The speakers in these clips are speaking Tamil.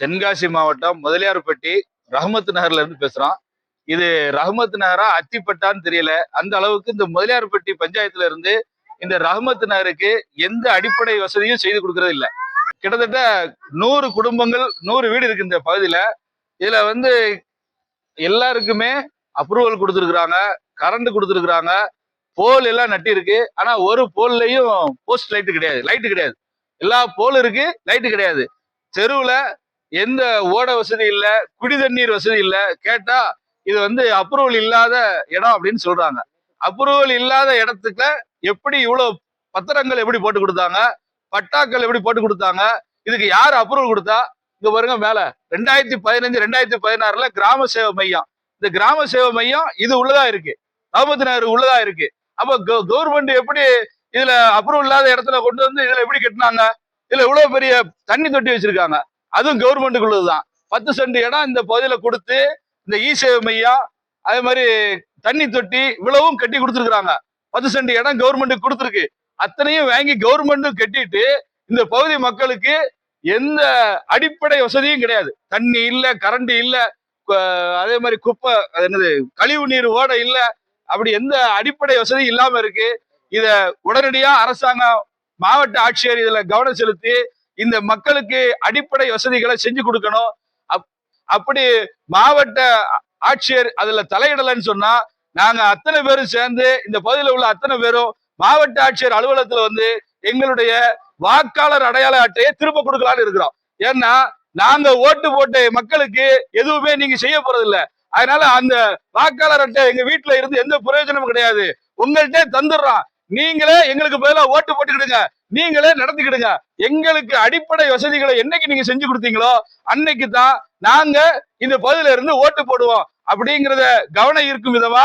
தென்காசி மாவட்டம் முதலியார்பட்டி ரஹமத் நகர்ல இருந்து பேசுறோம். இது ரஹமத் நகரா அத்திப்பட்டான்னு தெரியல. அந்த அளவுக்கு இந்த முதலியார்பட்டி பஞ்சாயத்துல இருந்து இந்த ரஹமத் நகருக்கு எந்த அடிப்படை வசதியும் செய்து கொடுக்கறது இல்ல. கிட்டத்தட்ட நூறு குடும்பங்கள் நூறு வீடு இருக்கு இந்த பகுதியில. இதுல வந்து எல்லாருக்குமே அப்ரூவல் கொடுத்துருக்குறாங்க கரண்ட் கொடுத்துருக்குறாங்க போல் எல்லாம் நட்டி இருக்கு ஆனா ஒரு போல்லையும் போஸ்ட் லைட்டு கிடையாது லைட்டு கிடையாது. எல்லா போல் இருக்கு லைட்டு கிடையாது. தெருவில் எந்த ஓட வசதி இல்லை குடி தண்ணீர் வசதி இல்லை கேட்டா இது வந்து அப்ரூவல் இல்லாத இடம் அப்படின்னு சொல்றாங்க. அப்ரூவல் இல்லாத இடத்துக்கு எப்படி இவ்வளவு பத்திரங்கள் எப்படி போட்டு கொடுத்தாங்க பட்டாக்கள் எப்படி போட்டு கொடுத்தாங்க இதுக்கு யார் அப்ரூவல் கொடுத்தா? இங்க பாருங்க மேல ரெண்டாயிரத்தி பதினஞ்சு ரெண்டாயிரத்தி பதினாறுல கிராம சேவை மையம். இந்த கிராம சேவை மையம் இது உள்ளதா இருக்கு. ராமத்து நகர் உள்ளதா இருக்கு. அப்ப கவர்மெண்ட் எப்படி இதுல அப்ரூவல் இல்லாத இடத்துல கொண்டு வந்து இதுல எப்படி கட்டினாங்க? இதுல இவ்வளவு பெரிய தண்ணி தொட்டி வச்சிருக்காங்க. அதுவும் கவர்மெண்ட்டுக்குள்ளது தான் பத்து சென்ட் இடம் இந்த பகுதியில் கொடுத்து இந்த இ சேவை மையம் அதே மாதிரி தண்ணி தொட்டி இவ்வளவும் கட்டி கொடுத்துருக்குறாங்க. பத்து சென்ட் இடம் கவர்மெண்ட்டுக்கு கொடுத்துருக்கு. அத்தனையும் வாங்கி கவர்மெண்ட்டும் கட்டிட்டு இந்த பகுதி மக்களுக்கு எந்த அடிப்படை வசதியும் கிடையாது. தண்ணி இல்லை கரண்ட் இல்லை அதே மாதிரி குப்பை அது என்னது கழிவு நீர் ஓட இல்லை அப்படி எந்த அடிப்படை வசதியும் இல்லாம இருக்கு. இத உடனடியா அரசாங்கம் மாவட்ட ஆட்சியர் இதுல கவனம் செலுத்தி இந்த மக்களுக்கு அடிப்படை வசதிகளை செஞ்சு கொடுக்கணும். அப்- அப்படி மாவட்ட ஆட்சியர் அதுல தலையிடலைன்னு சொன்னா நாங்க அத்தனை பேரும் சேர்ந்து இந்த பகுதியில் உள்ள அத்தனை பேரும் மாவட்ட ஆட்சியர் அலுவலகத்துல வந்து எங்களுடைய வாக்காளர் அடையாள அட்டையை திரும்ப கொடுக்கலான்னு இருக்கிறோம். ஏன்னா நாங்க ஓட்டு போட்ட மக்களுக்கு எதுவுமே நீங்க செய்ய போறது இல்ல அதனால அந்த வாக்காளர் அட்டை எங்க வீட்டுல இருந்து எந்த பிரயோஜனமும் கிடையாது. உங்கள்கிட்ட தந்துடுறோம். நீங்களே எங்களுக்கு பதிலா ஓட்டு போட்டுக்கிடுங்க. நீங்களே நடத்திக்கிடுங்க எங்களுக்கு அடிப்படை வசதிகளை என்னைக்கு நீங்க செஞ்சு கொடுத்தீங்களோ அன்னைக்கு தான் நாங்க இந்த பகுதியில இருந்து ஓட்டு போடுவோம். அப்படிங்கிறத கவனம் இருக்கும் விதமா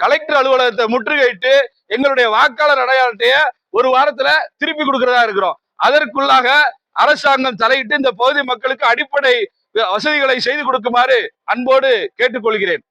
கலெக்டர் அலுவலகத்தை முற்றுகையிட்டு எங்களுடைய வாக்காளர் அடையாளத்தைய ஒரு வாரத்துல திருப்பி கொடுக்கறதா இருக்கிறோம். அதற்குள்ளாக அரசாங்கம் தலையிட்டு இந்த பகுதி மக்களுக்கு அடிப்படை வசதிகளை செய்து கொடுக்குமாறு அன்போடு கேட்டுக்கொள்கிறேன்.